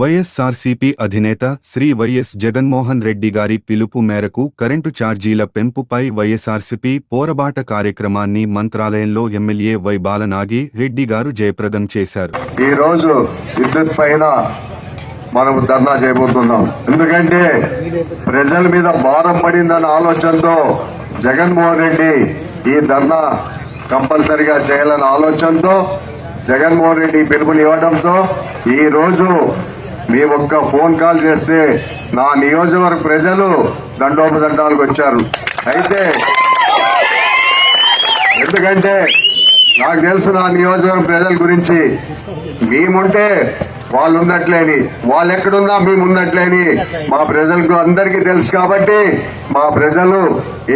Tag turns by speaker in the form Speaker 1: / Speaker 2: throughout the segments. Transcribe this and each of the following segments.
Speaker 1: వైఎస్సార్సీపీ అధినేత శ్రీ వైఎస్ జగన్మోహన్ రెడ్డి గారి పిలుపు మేరకు కరెంటు ఛార్జీల పెంపుపై వైఎస్సార్సీపీ పోరబాట కార్యక్రమాన్ని మంత్రాలయంలో ఎమ్మెల్యే వై బాలనాగి రెడ్డి గారు జయప్రదం చేశారు.
Speaker 2: ఈ రోజు విద్యుత్ పైన మనం ధర్నా చేయబోతున్నాం. ఎందుకంటే ప్రజల మీద భారం పడిందన్న ఆలోచనతో జగన్మోహన్ రెడ్డి ఈ ధర్నా కంపల్సరిగా చేయాలన్న ఆలోచనతో జగన్మోహన్ రెడ్డి పిలుపులు ఇవ్వడంతో ఈ రోజు మీ ఒక్క ఫోన్ కాల్ చేస్తే నా నియోజకవర్గ ప్రజలు దండోపదండాలకు వచ్చారు. అయితే ఎందుకంటే నాకు తెలుసు నా నియోజకవర్గ ప్రజల గురించి. మేముంటే వాళ్ళు ఉన్నట్లేని వాళ్ళు ఎక్కడున్నా మేము ఉన్నట్లేని మా ప్రజలకు అందరికీ తెలుసు కాబట్టి మా ప్రజలు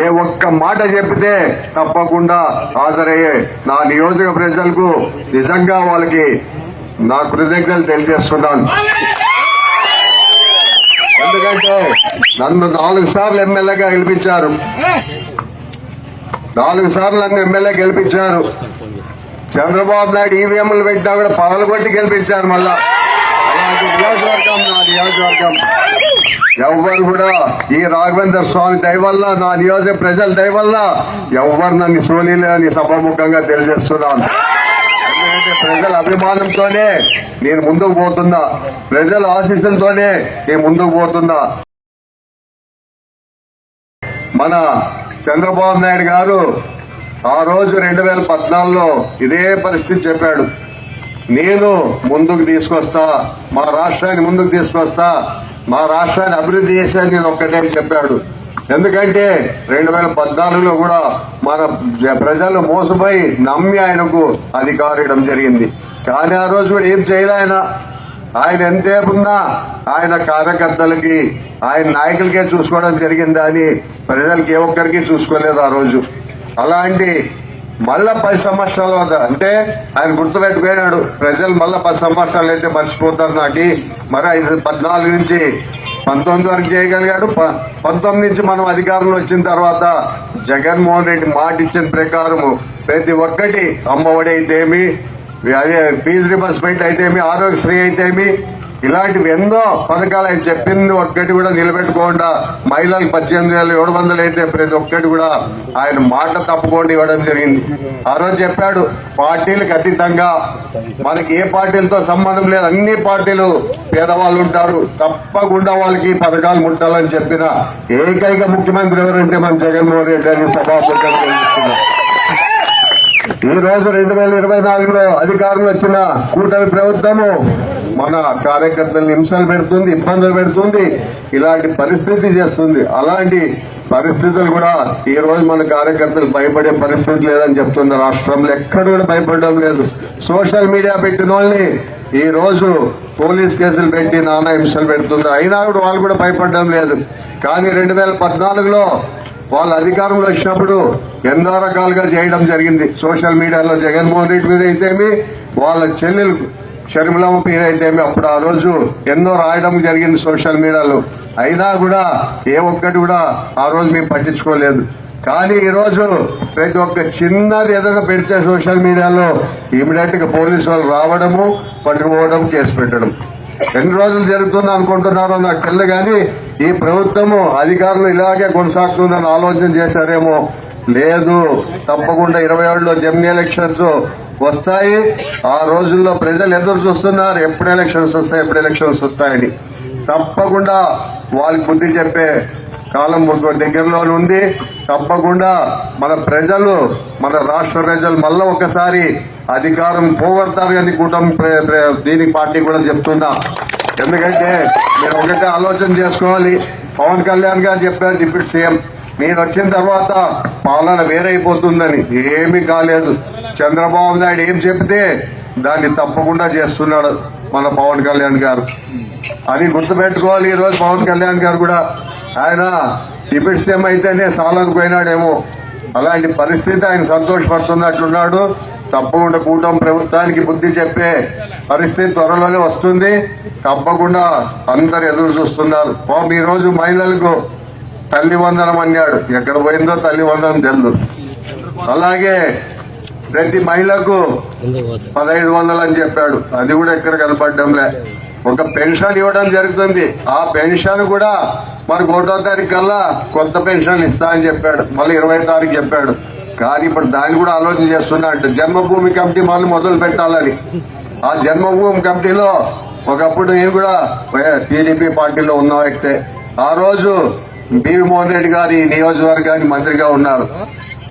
Speaker 2: ఏ ఒక్క మాట చెప్తే తప్పకుండా హాజరయ్యే నా నియోజక ప్రజలకు నిజంగా వాళ్ళకి నా కృతజ్ఞతలు తెలియజేస్తున్నాను. ఎందుకంటే నన్ను నాలుగు సార్లు ఎమ్మెల్యేగా గెలిపించారు. నాలుగు సార్లు నన్ను ఎమ్మెల్యే గెలిపించారు. చంద్రబాబు నాయుడు ఈవీఎంలు పెట్టినా కూడా పగలు కొట్టి గెలిపించారు మళ్ళా. నియోజకవర్గం నా నియోజకవర్గం. ఎవ్వరు కూడా ఈ రాఘవేంద్ర స్వామి దయవల్ల నా నియోజక ప్రజల దయవల్ల ఎవ్వరు నన్ను సోనీలేని సభాముఖంగా తెలియజేస్తున్నాను. ఎందుకంటే ప్రజల అభిమానంతోనే నేను ముందుకు పోతున్నా. ప్రజల ఆశీస్సులతోనే నేను ముందుకు పోతున్నా. మన చంద్రబాబు నాయుడు గారు ఆ రోజు రెండు వేల పద్నాలుగులో ఇదే పరిస్థితి చెప్పాడు. నేను ముందుకు తీసుకొస్తా మా రాష్ట్రాన్ని ముందుకు తీసుకొస్తా మా రాష్ట్రాన్ని అభివృద్ధి చేశాను నేను ఒక్కటే చెప్పాడు. ఎందుకంటే రెండు వేల పద్నాలుగులో కూడా మన ప్రజలు మోసపోయి నమ్మి ఆయనకు అధికారం జరిగింది. కానీ ఆ రోజు కూడా ఏం చేయలే ఆయన? ఆయన ఎంతేపున్నా ఆయన కార్యకర్తలకి ఆయన నాయకులకే చూసుకోవడం జరిగిందా అని ప్రజలకి ఏ ఒక్కరికి చూసుకోలేదు ఆ రోజు. అలాంటి మళ్ళా పది సంవత్సరాల వద్ద అంటే ఆయన గుర్తుపెట్టుకున్నాడు ప్రజలు మళ్ళా పది సంవత్సరాలు అయితే మర్చిపోతారు నాకు. మరి ఐదు పద్నాలుగు నుంచి పంతొమ్మిది వరకు చేయగలిగాడు. ప- పంతొమ్మిది నుంచి మనం అధికారంలో వచ్చిన తర్వాత జగన్మోహన్ రెడ్డి మాట ఇచ్చిన ప్రకారము ప్రతి ఒక్కటి అమ్మఒడి అయితేమి అదే ఫీజు రిబర్స్మెంట్ అయితేమి ఆరోగ్యశ్రీ అయితేమి ఇలాంటివి ఎన్నో పథకాలు ఆయన చెప్పింది ఒక్కటి కూడా నిలబెట్టుకోకుండా మహిళలకు పద్దెనిమిది వేల ఏడు వందలు అయితే ప్రతి ఒక్కటి కూడా ఆయన మాట తప్పకుండా ఇవ్వడం జరిగింది. ఆ రోజు చెప్పాడు పార్టీలకు అతీతంగా మనకి ఏ పార్టీలతో సంబంధం లేదు. అన్ని పార్టీలు పేదవాళ్ళు ఉంటారు. తప్పకుండా వాళ్ళకి పథకాలు ముట్టాలని చెప్పిన ఏకైక ముఖ్యమంత్రి ఎవరంటే మన జగన్మోహన్ రెడ్డి అని సభాపతి ఈ రోజు రెండు వేల ఇరవై నాలుగులో అధికారంలో వచ్చిన కూటమి ప్రభుత్వము మన కార్యకర్తలను హింసలు పెడుతుంది ఇబ్బందులు పెడుతుంది ఇలాంటి పరిస్థితి చేస్తుంది. అలాంటి పరిస్థితులు కూడా ఈ రోజు మన కార్యకర్తలు భయపడే పరిస్థితి లేదని చెప్తుంది రాష్ట్రంలో. ఎక్కడ కూడా భయపడడం లేదు. సోషల్ మీడియా పెట్టిన వాళ్ళని ఈ రోజు పోలీస్ కేసులు పెట్టి నానా హింసలు పెడుతుంది. అయినా కూడా వాళ్ళు కూడా భయపడడం లేదు. కానీ రెండు వేల పద్నాలుగులో వాళ్ళ అధికారంలో వచ్చినప్పుడు ఎన్నో రకాలుగా చేయడం జరిగింది. సోషల్ మీడియాలో జగన్మోహన్ రెడ్డి మీద అయితేమి వాళ్ళ చెల్లెలు షర్మిలమ్మ పేరు అయితేమి అప్పుడు ఆ రోజు ఎన్నో రాయడం జరిగింది సోషల్ మీడియాలో. అయినా కూడా ఏ ఒక్కటి కూడా ఆ రోజు మేము పట్టించుకోలేదు. కానీ ఈ రోజు ప్రతి ఒక్క చిన్నది ఏదైనా పెడితే సోషల్ మీడియాలో ఇమీడియట్గా పోలీసు వాళ్ళు రావడము పట్టుకుపోవడం కేసు పెట్టడం. ఎన్ని రోజులు జరుగుతుంది అనుకుంటున్నారో నాకు తెల్ల కానీ ఈ ప్రభుత్వము అధికారులు ఇలాగే కొనసాగుతుందని ఆలోచన చేశారేమో. లేదు తప్పకుండా ఇరవై ఏడులో జమినీ ఎలక్షన్స్ వస్తాయి. ఆ రోజుల్లో ప్రజలు ఎదురు చూస్తున్నారు ఎప్పుడు ఎలక్షన్స్ వస్తాయి ఎప్పుడు ఎలక్షన్స్ వస్తాయని. తప్పకుండా వాళ్ళకి బుద్ధి చెప్పే కాలం దగ్గరలో దగ్గరలోనే ఉంది. తప్పకుండా మన ప్రజలు మన రాష్ట్ర ప్రజలు మళ్ళా ఒకసారి అధికారం పోగొడతారు అని కూటమి ప్ర- దీనికి పార్టీ కూడా చెప్తున్నా ఎందుకంటే మీరు ఒకటే ఆలోచన చేసుకోవాలి. పవన్ కళ్యాణ్ గారు చెప్పారు డిప్యూటీ సీఎం నేను వచ్చిన తర్వాత పాలన వేరైపోతుందని. ఏమీ కాలేదు. చంద్రబాబు నాయుడు ఏం చెప్తే దాన్ని తప్పకుండా చేస్తున్నాడు మన పవన్ కళ్యాణ్ గారు. అది గుర్తుపెట్టుకోవాలి ఈ రోజు పవన్ కళ్యాణ్ గారు కూడా. ఆయన డిప్యూటీ సీఎం అయితేనే సాలకు పోయినాడేమో అలాంటి పరిస్థితి ఆయన సంతోషపడుతున్నట్లున్నాడు. తప్పకుండా కూటమి ప్రభుత్వానికి బుద్ధి చెప్పే పరిస్థితి త్వరలోనే వస్తుంది. తప్పకుండా అందరు ఎదురు చూస్తున్నారు. పాపం ఈ రోజు మహిళలకు తల్లి వందనం అన్నాడు. ఎక్కడ పోయిందో తల్లి వందనం తెలియదు అలాగే ప్రతి మహిళకు పదహైదు వందలు అని చెప్పాడు. అది కూడా ఎక్కడ కనపడడంలే. ఒక పెన్షన్ ఇవ్వడం జరుగుతుంది. ఆ పెన్షన్ కూడా మరి ఒకటో తారీఖు కల్లా కొత్త పెన్షన్ ఇస్తా అని చెప్పాడు. మళ్ళీ ఇరవై తారీఖు చెప్పాడు. కానీ ఇప్పుడు దాన్ని కూడా ఆలోచన చేస్తున్నా అంటే జన్మభూమి కమిటీ మళ్ళీ మొదలు పెట్టాలని. ఆ జన్మభూమి కమిటీలో ఒకప్పుడు నేను కూడా టీడీపీ పార్టీలో ఉన్న వ్యక్తే. ఆ రోజు బివి మోహన్ రెడ్డి గారి నియోజకవర్గానికి మంత్రిగా ఉన్నారు.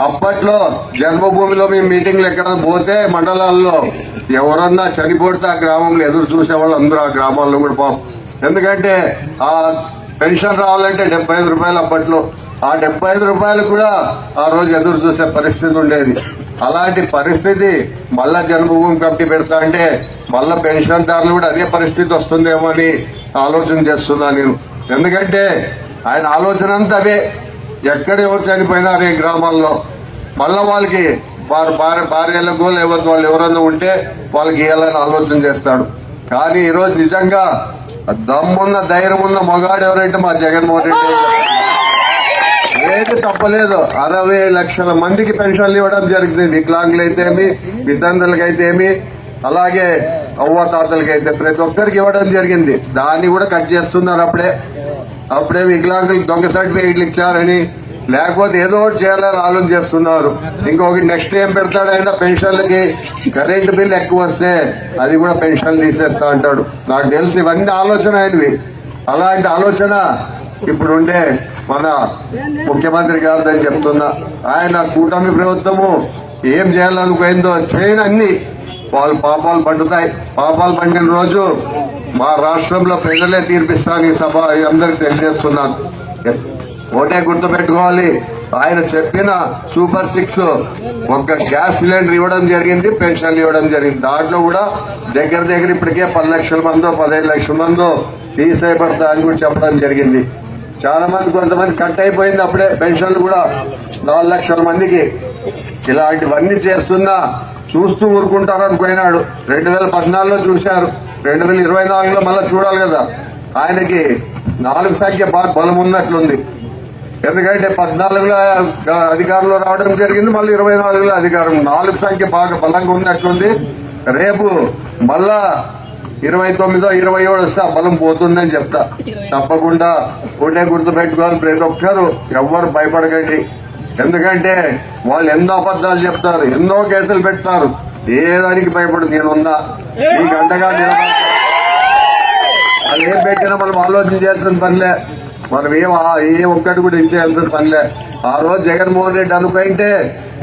Speaker 2: అప్పట్లో జన్మభూమిలో మేము మీటింగ్లు ఎక్కడ పోతే మండలాల్లో ఎవరన్నా చనిపోతే ఆ గ్రామంలో ఎదురు చూసేవాళ్ళు అందరూ ఆ గ్రామాల్లో కూడా పాపం ఎందుకంటే ఆ పెన్షన్ రావాలంటే డెబ్బై ఐదు రూపాయలు అప్పట్లో. ఆ డెబ్బై ఐదు రూపాయలు కూడా ఆ రోజు ఎదురు చూసే పరిస్థితి ఉండేది. అలాంటి పరిస్థితి మళ్ళా జన్మభూమి కమిటీ పెడతా అంటే మళ్ళా పెన్షన్ దారులు కూడా అదే పరిస్థితి వస్తుందేమో అని ఆలోచన చేస్తున్నా నేను. ఎందుకంటే ఆయన ఆలోచన అంతా అవే. ఎక్కడ ఎవరు చనిపోయినారు ఈ గ్రామాల్లో. మళ్ళా వాళ్ళకి వారి భార్య భార్యలకు లేకపోతే వాళ్ళు ఎవరన్నా ఉంటే వాళ్ళకి ఇవ్వాలని ఆలోచన చేస్తాడు. కానీ ఈరోజు నిజంగా దమ్మున్న ధైర్యం ఉన్న మగాడు ఎవరంటే మా జగన్మోహన్ రెడ్డి తప్పలేదు అరవై లక్షల మందికి పెన్షన్లు ఇవ్వడం జరిగింది. వికలాంగులు అయితేమి వితంతులకి అయితేమి అలాగే అవ్వతాతలకి అయితే ప్రతి ఒక్కరికి ఇవ్వడం జరిగింది. దాన్ని కూడా కట్ చేస్తున్నారు అప్పుడే. అప్పుడే వికలాంగులకు దొంగ సర్టిఫికేట్లు ఇచ్చారని లేకపోతే ఏదో ఒకటి చేయాలని ఆలోచన చేస్తున్నారు. ఇంకొకటి నెక్స్ట్ ఏం పెడతాడు ఆయన పెన్షన్లకి? కరెంటు బిల్ ఎక్కువ వస్తే అది కూడా పెన్షన్లు తీసేస్తా అంటాడు. నాకు తెలిసి ఇవన్నీ ఆలోచన ఆయనవి. అలాంటి ఆలోచన ఇప్పుడు ఉండే మన ముఖ్యమంత్రి గారిదని చెప్తున్నా. ఆయన కూటమి ప్రభుత్వము ఏం చేయాలనుకుందో చేయని అన్ని వాళ్ళు పాపాలు పండుతాయి. పాపాలు పండిన రోజు మా రాష్ట్రంలో ప్రజలే తీర్పిస్తాను సభ అందరికి తెలియజేస్తున్నాను. ఒకటే గుర్తుపెట్టుకోవాలి. ఆయన చెప్పిన సూపర్ సిక్స్ ఒక గ్యాస్ సిలిండర్ ఇవ్వడం జరిగింది పెన్షన్లు ఇవ్వడం జరిగింది. దాంట్లో కూడా దగ్గర దగ్గర ఇప్పటికే పది లక్షల మందో పదహైదు లక్షల మందో తీసేయబడతా అని కూడా చెప్పడం జరిగింది. చాలా మంది కొంతమంది కట్ అయిపోయింది అప్పుడే పెన్షన్లు కూడా నాలుగు లక్షల మందికి. ఇలాంటివన్నీ చేస్తున్నా చూస్తూ ఊరుకుంటారని పోయినాడు రెండు వేల పద్నాలుగులో చూశారు. రెండు వేల ఇరవై నాలుగులో మళ్ళీ చూడాలి కదా. ఆయనకి నాలుగు సంఖ్య బాగా బలం ఉన్నట్లుంది. ఎందుకంటే పద్నాలుగులో అధికారంలో రావడం జరిగింది. మళ్ళీ ఇరవై నాలుగులో అధికారం నాలుగు సంఖ్య బాగా బలంగా ఉన్నట్లుంది. రేపు మళ్ళా ఇరవై తొమ్మిదో ఇరవై ఏడు వస్తే ఆ బలం పోతుందని చెప్తా. తప్పకుండా ఒకటే గుర్తు పెట్టుకోవాలి ప్రతి ఒక్కరు. ఎవ్వరు భయపడకండి. ఎందుకంటే వాళ్ళు ఎన్నో అబద్ధాలు చెప్తారు ఎన్నో కేసులు పెడతారు. ఏ దానికి భయపడు నేనున్నా. నీకు అండగా నిలబడతా. వాళ్ళు ఏం పెట్టినా మనం ఆలోచన చేయాల్సిన పనిలే. మనం ఏం ఏ ఒక్కటి కూడా ఇచ్చేయాల్సిన పనిలే ఆ రోజు జగన్మోహన్ రెడ్డి అనుకుంటే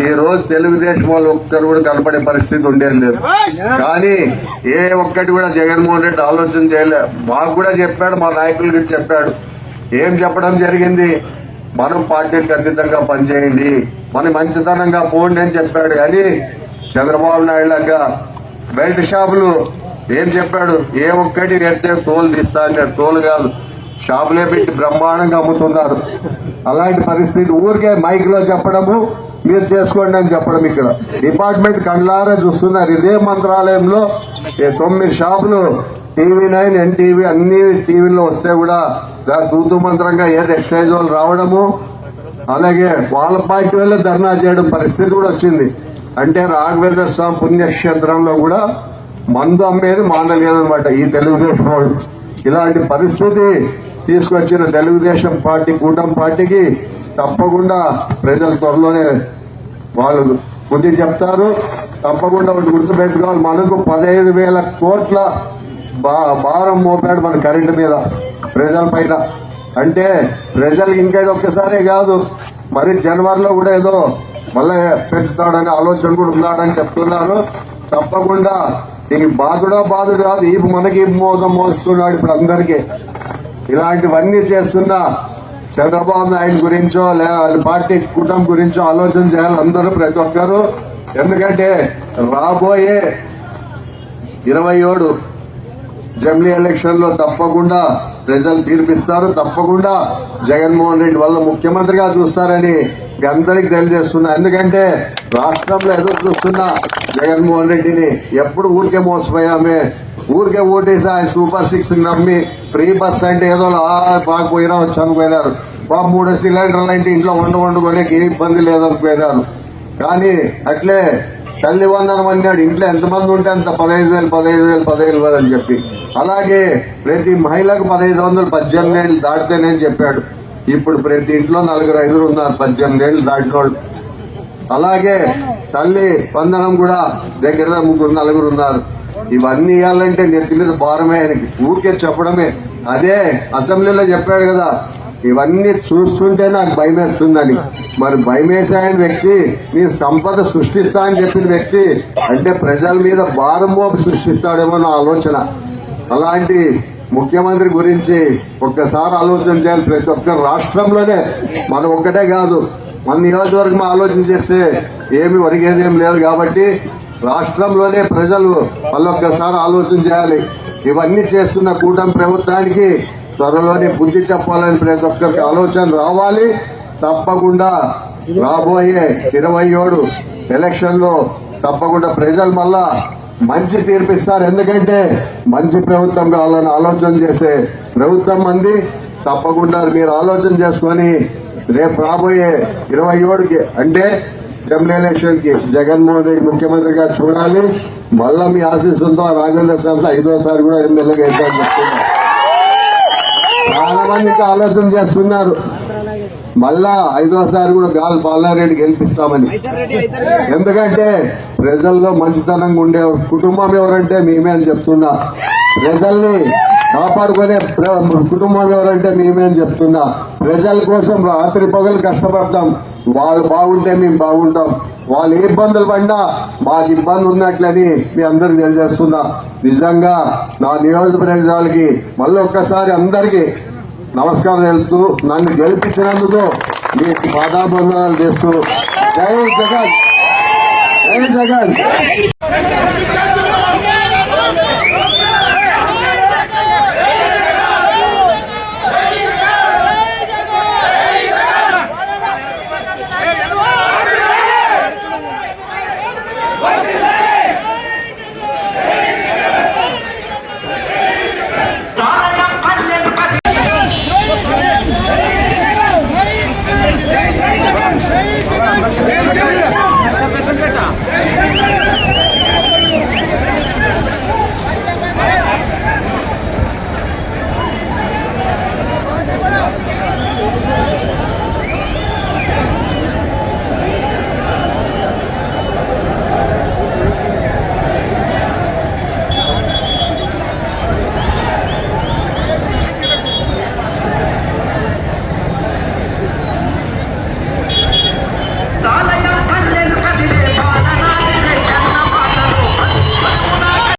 Speaker 2: ఈ రోజు తెలుగుదేశం వాళ్ళు ఒక్కరు కూడా కనపడే పరిస్థితి ఉండేది లేదు. కానీ ఏ ఒక్కటి కూడా జగన్మోహన్ రెడ్డి ఆలోచన చేయలే. మాకు కూడా చెప్పాడు మా నాయకులు కూడా చెప్పాడు. ఏం చెప్పడం జరిగింది? మనం పార్టీలకు అతీతంగా పనిచేయండి. మన మంచితనంగా పోండి అని చెప్పాడు. కానీ చంద్రబాబు నాయుడు లాగా బెల్ట్ షాపులు ఏం చెప్పాడు? ఏ ఒక్కటి పెడితే తోలు తీస్తా అన్నాడు తోలు కాదు. షాపులే పెట్టి బ్రహ్మాండంగా అమ్ముతున్నారు. అలాంటి పరిస్థితి ఊరికే మైక్లో చెప్పడము మీరు చేసుకోండి అని చెప్పడం ఇక్కడ. డిపార్ట్మెంట్ కండ్లారా చూస్తున్నారు. ఇదే మంత్రాలయంలో ఏ తొమ్మిది షాపులు టీవీ నైన్ ఎన్టీవీ అన్ని టీవీల్లో వస్తే కూడా దాని తూతు మంత్రంగా ఏది ఎక్సైజ్ వాళ్ళు రావడము అలాగే వాళ్ళ పార్టీ వల్లే ధర్నా చేయడం పరిస్థితి కూడా వచ్చింది. అంటే రాఘవేంద్ర స్వామి పుణ్యక్షేత్రంలో కూడా మందు అమ్మేది మానలేదనమాట ఈ తెలుగుదేశం వాళ్ళు. ఇలాంటి పరిస్థితి తీసుకొచ్చిన తెలుగుదేశం పార్టీ కూటమి పార్టీకి తప్పకుండా ప్రజలు త్వరలోనే వాళ్ళు బుద్ధి చెప్తారు. తప్పకుండా గుర్తుపెట్టుకోవాలి. మనకు పదహైదు వేల కోట్ల బా- భారం మోపాడు మన కరెంటు మీద ప్రజల పైన. అంటే ప్రజలకు ఇంకా ఇది ఒక్కసారే కాదు మరి జనవరిలో కూడా ఏదో మళ్ళీ పెంచుతాడనే ఆలోచన కూడా ఉన్నాడని చెప్తున్నారు. తప్పకుండా నీకు బాధుడా బాధుడు కాదు ఈ మనకి మోదం మోస్తున్నాడు ఇప్పుడు అందరికీ. ఇలాంటివన్నీ చేస్తున్నా చంద్రబాబు నాయుడు గురించో లేదా పార్టీ కూటమి గురించో ఆలోచన చేయాలి అందరూ ప్రతి ఒక్కరు. ఎందుకంటే రాబోయే ఇరవై ఏడు జమిలీ ఎలక్షన్లో తప్పకుండా ప్రజలు తీర్పిస్తారు. తప్పకుండా జగన్మోహన్ రెడ్డి వల్ల ముఖ్యమంత్రిగా చూస్తారని మీ అందరికి తెలియజేస్తున్నా. ఎందుకంటే రాష్ట్రంలో ఎదురు చూస్తున్న జగన్మోహన్ రెడ్డిని ఎప్పుడు ఊరికే మోసపోయామే. ఊరికే ఓటేసి ఆయన సూపర్ సిక్స్ నమ్మి ఫ్రీ బస్ అంటే ఏదో బాగా పోయినా వచ్చి బాబు మూడు సిలిండర్లు అంటే ఇంట్లో వండు వండుకోలేక ఏ ఇబ్బంది లేదనుకున్నారు కానీ అట్లే తల్లి వందనం అన్నాడు. ఇంట్లో ఎంతమంది ఉంటే అంత పదహైదు వేలు పదహైదు వేలు పదహైదు వేలు అని చెప్పి. అలాగే ప్రతి మహిళకు పదహైదు వందలు పద్దెనిమిది ఏళ్ళు దాటితేనే చెప్పాడు. ఇప్పుడు ప్రతి ఇంట్లో నలుగురు ఐదుగురు ఉన్నారు. పద్దెనిమిది ఏళ్ళు దాటిన వాళ్ళు అలాగే తల్లి వందనం కూడా దగ్గర దగ్గర ముగ్గురు నలుగురు ఉన్నారు. ఇవన్నీ ఇవ్వాలంటే నెత్తి మీద భారమే ఆయనకి. ఊరికే చెప్పడమే. అదే అసెంబ్లీలో చెప్పాడు కదా. ఇవన్నీ చూస్తుంటే నాకు భయం వేస్తుందని మరి భయమేసాయని వ్యక్తి నేను సంపద సృష్టిస్తా అని చెప్పిన వ్యక్తి అంటే ప్రజల మీద భారం మోపి సృష్టిస్తాడేమో నా ఆలోచన. అలాంటి ముఖ్యమంత్రి గురించి ఒక్కసారి ఆలోచన చేయాలి ప్రతి ఒక్క రాష్ట్రంలోనే మనం ఒక్కటే కాదు మన నియోజకవర్గం ఆలోచన చేస్తే ఏమి ఒరిగేది ఏం లేదు కాబట్టి రాష్ట్రంలోనే ప్రజలు మళ్ళొక్కసారి ఆలోచన చేయాలి. ఇవన్నీ చేస్తున్న కూటమి ప్రభుత్వానికి త్వరలోనే బుద్ధి చెప్పాలని ప్రతి ఒక్కరికి ఆలోచన రావాలి. తప్పకుండా రాబోయే ఇరవై ఏడు ఎలక్షన్లో తప్పకుండా ప్రజలు మళ్ళా మంచి తీర్పిస్తారు. ఎందుకంటే మంచి ప్రభుత్వం కావాలని ఆలోచన చేసే ప్రభుత్వం మంది. తప్పకుండా మీరు ఆలోచన చేసుకొని రేపు రాబోయే ఇరవై ఏడుకి అంటే అసెంబ్లీ ఎలక్షన్కి జగన్మోహన్ రెడ్డి ముఖ్యమంత్రిగా చూడాలి. మళ్ళా మీ ఆశీస్సులతో రాజేంద్ర సార్ ఐదోసారి కూడా ఎమ్మెల్యేగా అవుతారని చాలా ఆలోచన చేస్తున్నారు. మళ్ళా ఐదోసారి కూడా గాలి బాలారెడ్డి గెలిపిస్తామని ఎందుకంటే ప్రజల్లో మంచితనంగా ఉండే కుటుంబం ఎవరంటే మేమే అని చెప్తున్నా. ప్రజల్ని కాపాడుకునే కుటుంబం ఎవరంటే మేమే అని చెప్తున్నా. ప్రజల కోసం రాత్రి పగలు కష్టపడతాం. వాళ్ళు బాగుంటే మేము బాగుంటాం. వాళ్ళు ఏ ఇబ్బందులు పడినా మాకు ఇబ్బంది ఉన్నట్లని మీ అందరికి తెలియజేస్తున్నా. నిజంగా నా నియోజకవర్గాలకి మళ్ళీ ఒక్కసారి అందరికీ నమస్కారం తెలుపుతూ నన్ను గెలిపించినందుకు మీకు పాదాభివందనాలు చేస్తూ జై జగన్! జై జగన్! What is